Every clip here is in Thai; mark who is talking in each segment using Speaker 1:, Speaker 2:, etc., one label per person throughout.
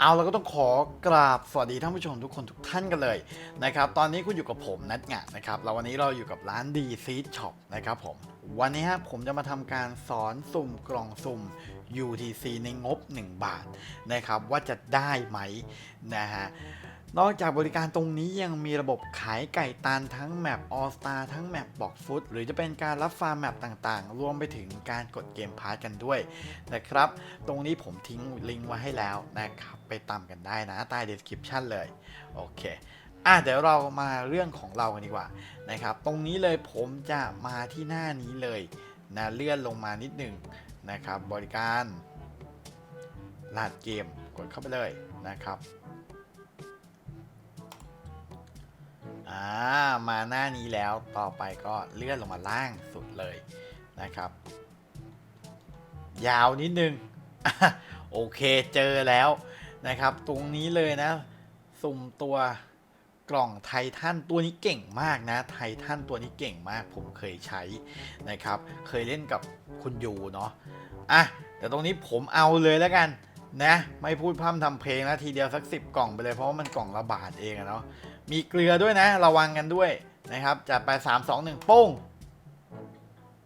Speaker 1: เอาเราก็ต้องขอกราบสวัสดีท่านผู้ชมทุกคนทุกท่านกันเลยนะครับตอนนี้คุณอยู่กับผมนัดงะนะครับเราวันนี้เราอยู่กับร้านดีซีช็อปนะครับผมวันนี้ฮะผมจะมาทำการสอนสุ่มกล่องสุ่ม UTC ในงบ 1 บาทนะครับว่าจะได้ไหมนะฮะ นอกจากบริการตรงนี้ยังมีระบบขายไก่ตันทั้งแมป All Star ทั้งแมปบอกฟุตหรือจะเป็นการรับฟาร์มแมปต่างๆ รวมไปถึงการกดเกมพาร์ทกันด้วยนะครับ ตรงนี้ผมทิ้งลิงก์ไว้ให้แล้วนะครับ ไปตามกันได้นะใต้ description เลย โอเคอะเดี๋ยวเรามาเรื่องของเรากันดีกว่านะครับ ตรงนี้เลยผมจะมาที่หน้านี้เลยนะเลื่อนลงมานิดหนึ่งนะครับ บริการลาดเกมกดเข้าไปเลยนะครับ อ่ามาหน้านี้แล้วต่อไปก็เลื่อนลงมาล่างสุดเลยนะครับ ยาวนิดนึงโอเคเจอแล้วนะครับ ตรงนี้เลยนะ สุ่มตัวกล่องไททันตัวนี้เก่งมากนะ ไททันตัวนี้เก่งมากผมเคยใช้นะครับ เคยเล่นกับคุณยูเนาะอะแต่ตรงนี้ผมเอาเลยแล้วกัน นะไม่พูดพร่ำทำเพลงนะทีเดียวสักสิบกล่องไปเลยเพราะว่ามันกล่องละบาทเองอะเนาะมีเกลือด้วยนะระวังกันด้วยนะครับจัดไป 3 2 1โป้ง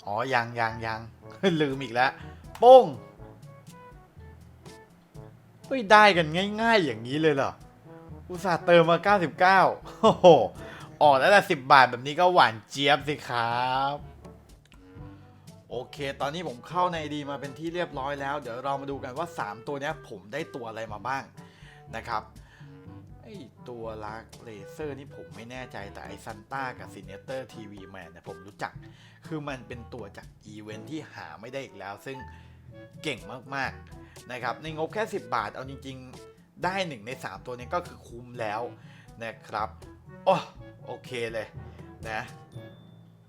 Speaker 1: อ๋อยังยังยังลืมอีกแล้วโป้งเฮ้ยได้กันง่าย ๆ อย่างนี้เลยเหรออุตส่าห์เติมมา 99โอ้โหออกแล้วแต่10 บาทแบบนี้ก็หวานเจี๊ยบสิครับ โอเค ตอนนี้ผมเข้าในดีมาเป็นที่เรียบร้อยแล้ว เดี๋ยวเรามาดูกันว่า 3 ตัวนี้ผมได้ตัวอะไรมาบ้างนะครับไอตัวลักเลเซอร์นี่ผมไม่แน่ใจแต่ไอซันต้ากับซินเนเตอร์ทีวีแมนเนี่ยผมรู้จัก คือมันเป็นตัวจากอีเวนท์ที่หาไม่ได้อีกแล้ว ซึ่งเก่งมากๆนะครับ ในงบแค่ 10 บาทเอาจริง ๆ ได้หนึ่งใน 3 ตัวนี้ก็คือคุ้มแล้วนะครับโอ้โอเคเลยนะ